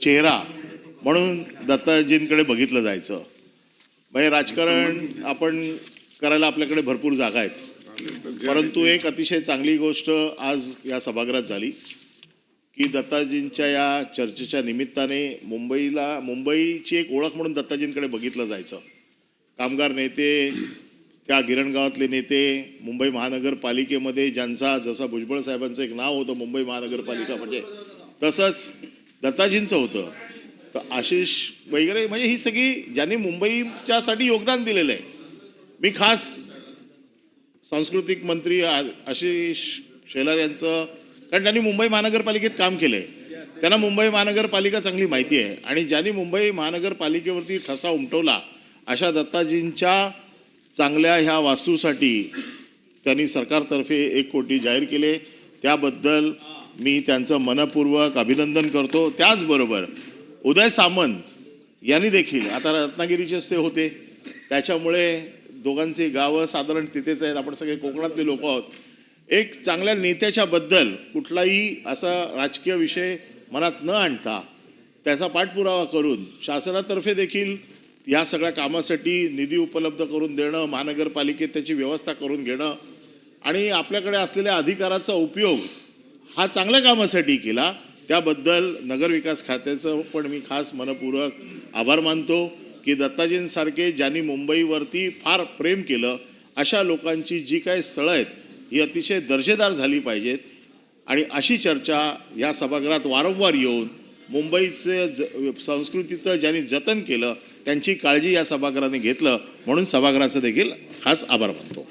चेहरा म्हणून दत्ताजींकडे बघितलं जायचं. म्हणजे राजकारण आपण करायला आपल्याकडे भरपूर जागा आहेत. परंतु एक अतिशय चांगली गोष्ट आज या सभागृहात झाली की दत्ताजींच्या या चर्चेच्या निमित्ताने मुंबईला मुंबईची एक ओळख म्हणून दत्ताजींकडे बघितलं जायचं. कामगार नेते त्या गिरणगावातले नेते मुंबई महानगरपालिकेमध्ये ज्यांचा जसा भुजबळ साहेबांचं एक नाव होतं मुंबई महानगरपालिका म्हणजे तसंच दत्ताजींचं होतं. तर आशिष वगैरे म्हणजे ही सगळी ज्यांनी मुंबईच्यासाठी योगदान दिलेलं आहे. मी खास सांस्कृतिक मंत्री आशिष शेलार यांचं कारण त्यांनी मुंबई महानगरपालिकेत काम केलंय. त्यांना मुंबई महानगरपालिका चांगली माहिती आहे. आणि ज्यांनी मुंबई महानगरपालिकेवरती ठसा उमटवला अशा दत्ताजींच्या चांगल्या ह्या वास्तूसाठी त्यांनी सरकारतर्फे एक कोटी जाहीर केले. त्याबद्दल मी त्यांचं मनपूर्वक अभिनंदन करतो. त्याचबरोबर उदय सामंत यांनी देखील आता रत्नागिरीचेच ते होते त्याच्यामुळे दोघांची गावं साधारण तिथेच आहेत. आपण सगळे कोकणातले लोक आहोत. एक चांगल्या नेत्याच्याबद्दल कुठलाही असा राजकीय विषय मनात न आणता त्याचा पाठपुरावा करून शासनातर्फे देखील या सगळ्या कामासाठी निधी उपलब्ध करून देणं महानगरपालिकेत त्याची व्यवस्था करून घेणं आणि आपल्याकडे असलेल्या अधिकाराचा उपयोग हा चांगल्या कामासाठी केला. त्याबद्दल नगरविकास खात्याचं पण मी खास मनपूर्वक आभार मानतो की दत्ताजींसारखे ज्यांनी मुंबईवरती फार प्रेम केलं अशा लोकांची जी काही स्थळं आहेत ही अतिशय दर्जेदार झाली पाहिजेत. आणि अशी चर्चा या सभागृहात वारंवार येऊन मुंबईचे ज संस्कृतीचं ज्यांनी जतन केलं त्यांची काळजी या सभागृहाने घेतलं. म्हणून सभागृहाचं देखील खास आभार मानतो.